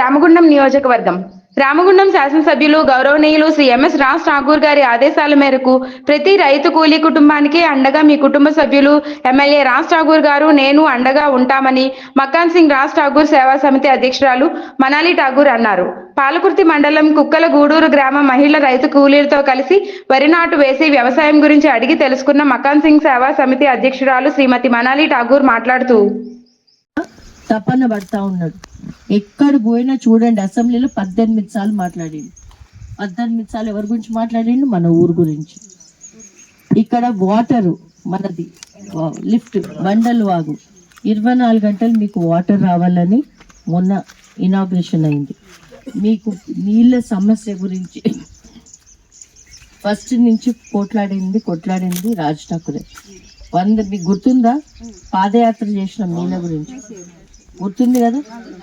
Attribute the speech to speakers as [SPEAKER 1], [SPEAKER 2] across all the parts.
[SPEAKER 1] రామగుండం నియోజకవర్గం. రామగుండం శాసనసభ్యులు గౌరవనీయులు శ్రీ ఎంఎస్ రాజ్ ఠాకూర్ గారి ఆదేశాల మేరకు ప్రతి రైతు కూలీ కుటుంబానికి అండగా మీ కుటుంబ సభ్యులు ఎమ్మెల్యే రాజ్ ఠాకూర్ గారు నేను అండగా ఉంటామని మకాన్ సింగ్ రాజ్ ఠాకూర్ సేవా సమితి అధ్యక్షురాలు మనాలి ఠాగూర్ అన్నారు. పాలకుర్తి మండలం కుక్కల గూడూరు గ్రామ మహిళ రైతు కూలీలతో కలిసి వరి నాటు వేసి వ్యవసాయం గురించి అడిగి తెలుసుకున్న మకాన్ సింగ్ సేవా సమితి అధ్యక్షురాలు శ్రీమతి మనాలి ఠాగూర్ మాట్లాడుతూ
[SPEAKER 2] తపన పడతా ఉన్నాడు. ఎక్కడ పోయినా చూడండి అసెంబ్లీలో పద్దెనిమిది సార్లు మాట్లాడింది పద్దెనిమిది సార్లు ఎవరి గురించి మాట్లాడిండు? మన ఊరు గురించి. ఇక్కడ వాటర్ మనది వా- లిఫ్ట్ బండల్ వాగు. ఇరవై నాలుగు గంటలు మీకు వాటర్ రావాలని మొన్న ఇనాగ్రేషన్ అయింది. మీకు నీళ్ళ సమస్య గురించి ఫస్ట్ నుంచి కొట్లాడింది కొట్లాడింది రాజ్ ఠాకూరే. వంద మీకు గుర్తుందా? పాదయాత్ర చేసిన నీళ్ళ గురించి. గుర్తుంది కదా?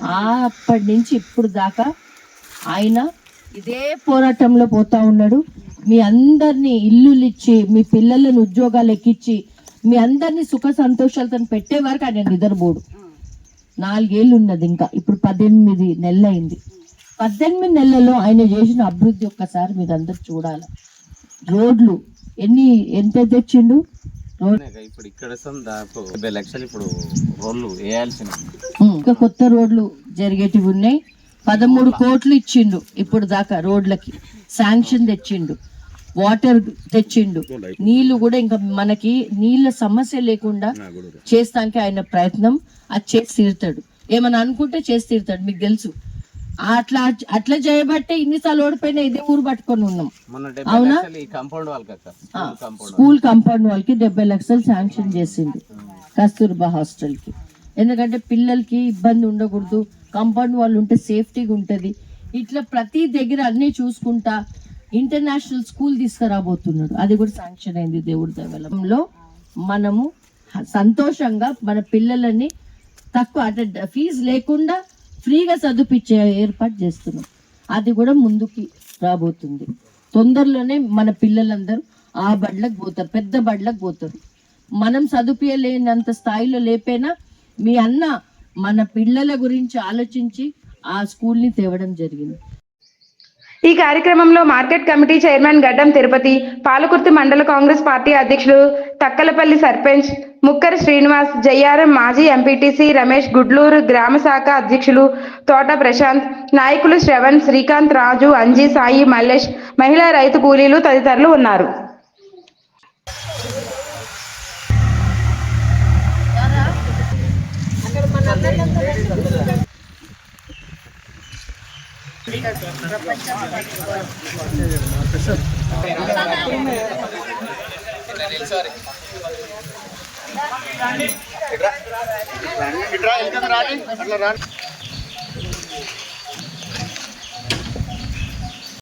[SPEAKER 2] ఆ అప్పటి నుంచి ఇప్పుడు దాకా ఆయన ఇదే పోరాటంలో పోతా ఉన్నాడు. మీ అందరినీ ఇల్లులు ఇచ్చి మీ పిల్లలను ఉద్యోగాలు ఎక్కించి మీ అందరినీ సుఖ సంతోషాలతో పెట్టే వరకు ఆయన నిద్రపోడు. నాలుగేళ్ళు ఉన్నది ఇంకా. ఇప్పుడు పద్దెనిమిది నెలలైంది. పద్దెనిమిది నెలల్లో ఆయన చేసిన అభివృద్ధి ఒక్కసారి మీరు అందరు చూడాలి. రోడ్లు ఎన్ని ఎంత తెచ్చిండు?
[SPEAKER 3] ఇప్పుడు ఇక్కడ దాదాపు డెబ్బై లక్షలు ఇప్పుడు రోడ్లు వేయాల్సింది
[SPEAKER 2] ఇంకా కొత్త రోడ్లు జరిగేటివి ఉన్నాయి. పదమూడు కోట్లు ఇచ్చిండు ఇప్పుడు దాకా రోడ్లకి. శాంక్షన్ తెచ్చిండు. వాటర్ తెచ్చిండు. నీళ్ళు కూడా ఇంకా మనకి నీళ్ళ సమస్య లేకుండా చేస్తానికి ఆయన ప్రయత్నం. అది చేసి తీరుతాడు. ఏమన్నా అనుకుంటే చేసి తీరుతాడు మీకు తెలుసు. అట్లా అట్లా చేయబట్టే ఇన్నిసార్లు ఓడిపోయినా ఇదే ఊరు పట్టుకొని ఉన్నాం.
[SPEAKER 3] స్కూల్ కాంపౌండ్
[SPEAKER 2] స్కూల్ కాంపౌండ్ వాళ్ళకి డెబ్బై లక్షలు శాంక్షన్ చేసింది కస్తూర్బా హాస్టల్కి. ఎందుకంటే పిల్లలకి ఇబ్బంది ఉండకూడదు. కంపౌండ్ వాళ్ళు ఉంటే సేఫ్టీగా ఉంటుంది. ఇట్లా ప్రతి దగ్గర అన్నీ చూసుకుంటా ఇంటర్నేషనల్ స్కూల్ తీసుకురాబోతున్నాడు. అది కూడా శాంక్షన్ అయింది దేవుడి దేవాలయంలో మనము సంతోషంగా మన పిల్లలని తక్కువ అంటే ఫీజు లేకుండా ఫ్రీగా చదివిపించే ఏర్పాటు చేస్తున్నాం. అది కూడా ముందుకి రాబోతుంది. తొందరలోనే మన పిల్లలందరూ ఆ బడ్లకు పోతారు. పెద్ద బడ్లకు పోతారు. మనం చదివించలేనంత స్థాయిలో లేపైనా మీ అన్న మన పిల్లల గురించి ఆలోచించి ఆ స్కూల్ని తేవడం జరిగింది.
[SPEAKER 1] ఈ కార్యక్రమంలో మార్కెట్ కమిటీ చైర్మన్ గడ్డం తిరుపతి పాలకుర్తి మండల కాంగ్రెస్ పార్టీ అధ్యక్షులు తక్కలపల్లి సర్పంచ్ ముక్కర శ్రీనివాస్ జయ్యారం మాజీ ఎంపీటీసీ రమేష్ గుడ్లూరు గ్రామ శాఖ అధ్యక్షులు తోట ప్రశాంత్ నాయకులు శ్రవణ్ శ్రీకాంత్ రాజు అంజీ సాయి మల్లేష్ మహిళా రైతు కూలీలు తదితరులు ఉన్నారు. ప్రపంచం రాని అట్లా రాని